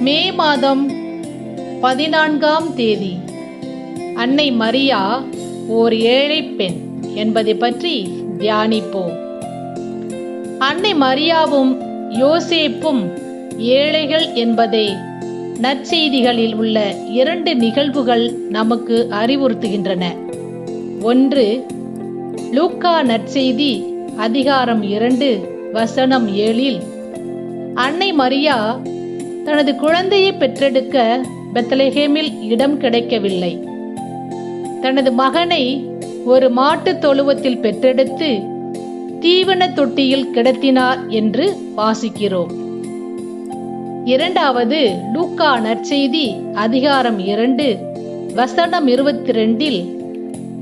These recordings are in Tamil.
மே மாதம் பதினான்காம் தேதி. அன்னை மரியா ஓர் ஏழை பெண் என்பதை பற்றி தியானிப்போம். அன்னை மரியாவும் யோசேப்பும் ஏழைகள் என்பதை நற்செய்திகளில் உள்ள இரண்டு நிகழ்வுகள் நமக்கு அறிவுறுத்துகின்றன. ஒன்று லூக்கா நற்செய்தி அதிகாரம் இரண்டு வசனம் ஏழில் அன்னை மரியா தனது குழந்தையை பெற்றெடுக்க பெத்தலஹேமில் இடம் கிடைக்கவில்லை. தனது மகனை ஒரு மாட்டுத் தொழுவத்தில் பெற்றெடுத்து தீவன தொட்டியில் கிடத்தினார் என்று வாசிக்கிறோம். இரண்டாவது லூக்கா நற்செய்தி அதிகாரம் இரண்டு வசனம் இருபத்தி ரெண்டில்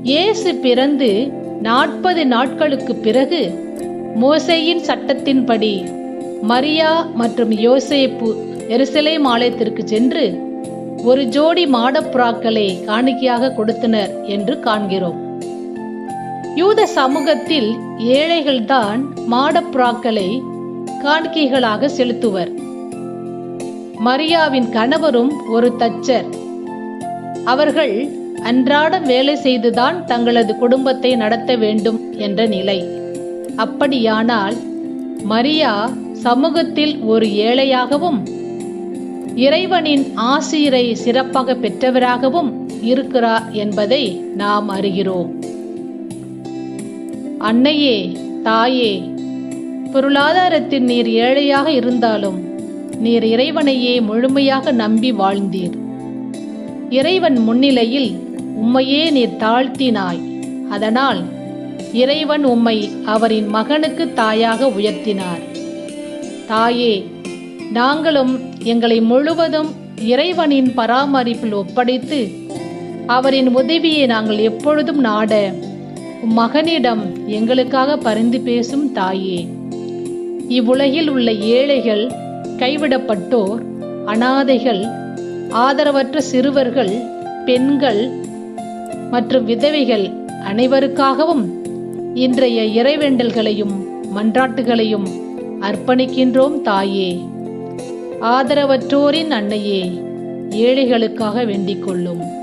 இயேசு பிறந்து நாற்பது நாட்களுக்கு பிறகு மோசையின் சட்டத்தின்படி மரியா மற்றும் யோசேப்பு எருசலேம் ஆலயத்திற்கு சென்று ஒரு ஜோடி மாடப்புறாக்களை காணிக்கையாக கொடுத்தனர் என்று காண்கிறோம். யூத சமூகத்தில் ஏழைகள்தான் மாடப்புறாக்களை காணிக்கைகளாக செலுத்துவர். மரியாவின் கணவரும் ஒரு தச்சர். அவர்கள் அன்றாடம் வேலை செய்துதான் தங்களது குடும்பத்தை நடத்த வேண்டும் என்ற நிலை. அப்படியானால் மரியா சமூகத்தில் ஒரு ஏழையாகவும் இறைவனின் ஆசிரை சிறப்பாக பெற்றவராகவும் இருக்கிறார் என்பதை நாம் அறிகிறோம். அன்னையே தாயே பொருளாதாரத்தில் நீர் ஏழையாக இருந்தாலும் நீர் இறைவனையே முழுமையாக நம்பி வாழ்ந்தீர். இறைவன் முன்னிலையில் உம்மையே நீர் தாழ்த்தினாய். அதனால் இறைவன் உம்மை அவரின் மகனுக்கு தாயாக உயர்த்தினார். தாயே நாங்களும் எங்களை முழுவதும் இறைவனின் பராமரிப்பில் ஒப்படைத்து அவரின் உதவியை நாங்கள் எப்பொழுதும் நாட மகனிடம் எங்களுக்காக பரிந்து பேசும் தாயே. இவ்வுலகில் உள்ள ஏழைகள் கைவிடப்பட்டோர் அனாதைகள் ஆதரவற்ற சிறுவர்கள் பெண்கள் மற்றும் விதவைகள் அனைவருக்காகவும் இன்றைய இறைவேண்டல்களையும் மன்றாட்டுகளையும் அர்ப்பணிக்கின்றோம் தாயே. ஆதரவற்றோரின் அன்னையே ஏழைகளுக்காக வேண்டிக் கொள்ளும்.